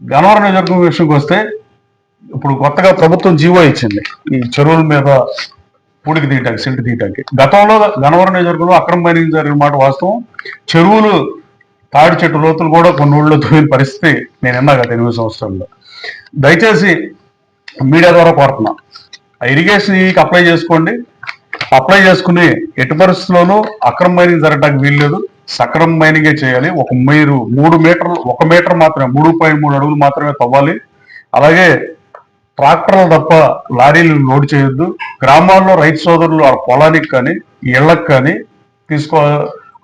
గన్నవరం నియోజకవర్గం విషయంకి వస్తే ఇప్పుడు కొత్తగా ప్రభుత్వం జీవో ఇచ్చింది. ఈ చెరువుల మీద పూడికి తీయటానికి సిల్ట్ తీయటానికి. గతంలో గన్నవరం నియోజకవర్గంలో అక్రమ మైనింగ్ జరిగిన మాట వాస్తవం. చెరువులు తాడి చెట్టు లోతులు కూడా కొన్ని ఊళ్ళో తోయిన పరిస్థితి నేను ఎన్నా గత ఎనిమిది సంవత్సరాల్లో దయచేసి మీడియా ద్వారా కోరుతున్నా. ఆ ఇరిగేషన్ అప్లై చేసుకోండి. అప్లై చేసుకుని ఎట్టి పరిస్థితుల్లోనూ అక్రమ మైనింగ్ జరగడానికి వీల్లేదు. సక్రమ మైనింగే చేయాలి. ఒక మీరు మూడు మీటర్లు ఒక మీటర్ మాత్రమే మూడు పాయింట్ మూడు అడుగులు మాత్రమే తవ్వాలి. అలాగే ట్రాక్టర్లు తప్ప లారీలు లోడ్ చేయొద్దు. గ్రామాల్లో రైతు సోదరులు వాళ్ళ పొలానికి కానీ ఇళ్ళకు కానీ తీసుకో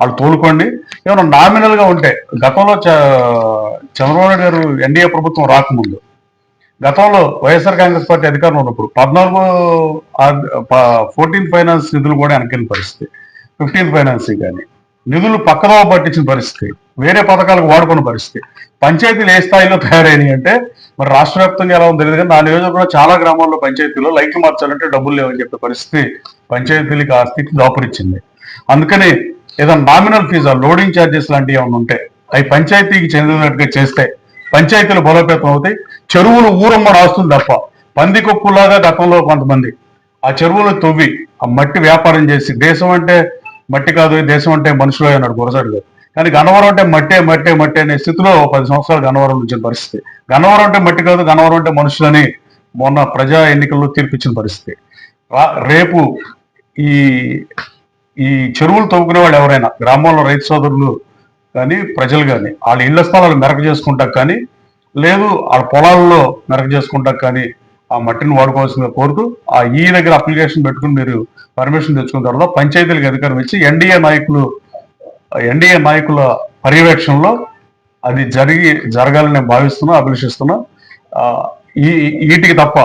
వాళ్ళు తోలుకోండి. ఏమైనా నామినల్గా ఉంటే గతంలో చ- చంద్రబాబు నాయుడు గారు ఎన్డీఏ ప్రభుత్వం రాకముందు గతంలో వైఎస్ఆర్ కాంగ్రెస్ పార్టీ అధికారంలో ఉన్నప్పుడు పద్నాలుగు ఫోర్టీన్ ఫైనాన్స్ నిధులు కూడా వెనకని పరిస్థితి. ఫిఫ్టీన్ ఫైనాన్స్ కానీ. నిధులు పక్కన పట్టించిన పరిస్థితి. వేరే పథకాలకు వాడుకున్న పరిస్థితి. పంచాయతీలు ఏ స్థాయిలో తయారైనాయి అంటే మరి రాష్ట్ర వ్యాప్తంగా ఎలా ఉందో తెలియదు కానీ నా నియోజకవర్గంలో చాలా గ్రామాల్లో పంచాయతీలో లైట్లు మార్చాలంటే డబ్బులు లేవని చెప్పే పరిస్థితి పంచాయతీలకి ఆ స్థితి దాపురిచ్చింది. అందుకని ఏదైనా నామినల్ ఫీజు లోడింగ్ ఛార్జెస్ లాంటివి ఏమైనా ఉంటే అవి పంచాయతీకి చెందినట్టుగా చేస్తే పంచాయతీలు బలోపేతం అవుతాయి. చెరువులు ఊరమ్మ రాస్తుంది తప్ప పందికొక్కులాగా గతంలో కొంతమంది ఆ చెరువులు తవ్వి ఆ మట్టి వ్యాపారం చేసి దేశం అంటే మట్టి కాదు దేశం అంటే మనుషులు అన్నాడు గురజాడు గారు. కానీ గన్నవరం అంటే మట్టే మట్టే మట్టే అనే స్థితిలో పది సంవత్సరాలు గన్నవరం వచ్చిన పరిస్థితి. గన్నవరం అంటే మట్టి కాదు గన్నవరం అంటే మనుషులని మొన్న ప్రజా ఎన్నికల్లో తీర్పిచ్చిన పరిస్థితి. రేపు ఈ ఈ చెరువులు తవ్వుకునే వాళ్ళు ఎవరైనా గ్రామంలో రైతు సోదరులు కానీ ప్రజలు కానీ వాళ్ళ ఇళ్ళ స్థలాలు మెరక చేసుకుంటా కానీ లేదు వాళ్ళ పొలాల్లో మెరక చేసుకుంటా కానీ ఆ మట్టిని వాడుకోవాల్సిందిగా కోరుతూ ఆ ఈ దగ్గర అప్లికేషన్ పెట్టుకుని మీరు పర్మిషన్ తెచ్చుకున్న తర్వాత పంచాయతీలకు అధికారం ఇచ్చి ఎన్డీఏ నాయకులు ఎన్డీఏ నాయకుల పర్యవేక్షణలో అది జరిగి జరగాలని నేను భావిస్తున్నా అభిలషిస్తున్నా. ఈ వీటికి తప్ప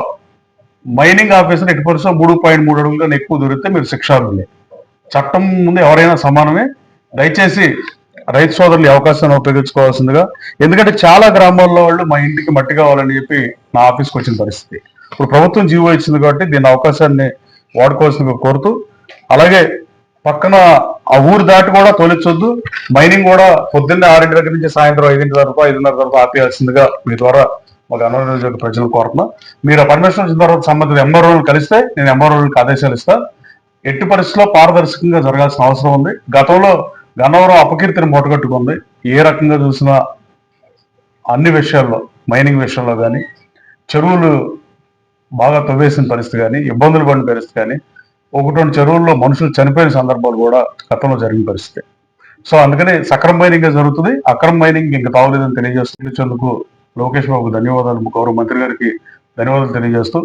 మైనింగ్ ఆఫీసర్ ఎట్టి పరిస్థితుల్లో మూడు పాయింట్ మూడు అడుగులు కానీ ఎక్కువ దొరికితే మీరు శిక్షార్హులే. చట్టం ముందు ఎవరైనా సమానమే. దయచేసి రైతు సోదరులు అవకాశాన్ని ఉపయోగించుకోవాల్సిందిగా. ఎందుకంటే చాలా గ్రామాల్లో వాళ్ళు మా ఇంటికి మట్టి కావాలని చెప్పి నా ఆఫీస్కి వచ్చిన పరిస్థితి. ఇప్పుడు ప్రభుత్వం జీవో ఇచ్చింది కాబట్టి దీని అవకాశాన్ని వాడుకోవాల్సిందిగా కోరుతూ అలాగే పక్కన ఆ ఊరు దాటి కూడా తోలించొద్దు. మైనింగ్ కూడా పొద్దున్నే ఆరింటి దగ్గర నుంచి సాయంత్రం ఐదింటి వరకు ఐదున్నర వరకు ఆపేయాల్సిందిగా మీ ద్వారా మాకు అనారోగ్య ప్రజలు కోరుతున్నా. మీరు ఆ పర్మిషన్ వచ్చిన తర్వాత సంబంధిత ఎంఆర్ఓలను కలిస్తే నేను ఎంఆర్ఓలకు ఆదేశాలు ఇస్తాను ఎట్టి పరిస్థితుల్లో పారదర్శకంగా జరగాల్సిన అవసరం ఉంది. గతంలో గన్నవరం అపకీర్తిని మూటగట్టుకుంది. ఏ రకంగా చూసినా అన్ని విషయాల్లో మైనింగ్ విషయంలో కానీ చెరువులు బాగా తవ్వేసిన పరిస్థితి కానీ ఇబ్బందులు పడిన పరిస్థితి కానీ ఒకటి రెండు చెరువుల్లో మనుషులు చనిపోయిన సందర్భాలు కూడా గతంలో జరిగిన పరిస్థితి. సో అందుకని సక్రమ మైనింగ్ జరుగుతుంది? అక్రమ మైనింగ్ ఇంకా తావలేదని తెలియజేస్తున్నందుకు లోకేష్ బాబు ధన్యవాదాలు. గౌరవ మంత్రి గారికి ధన్యవాదాలు తెలియజేస్తూ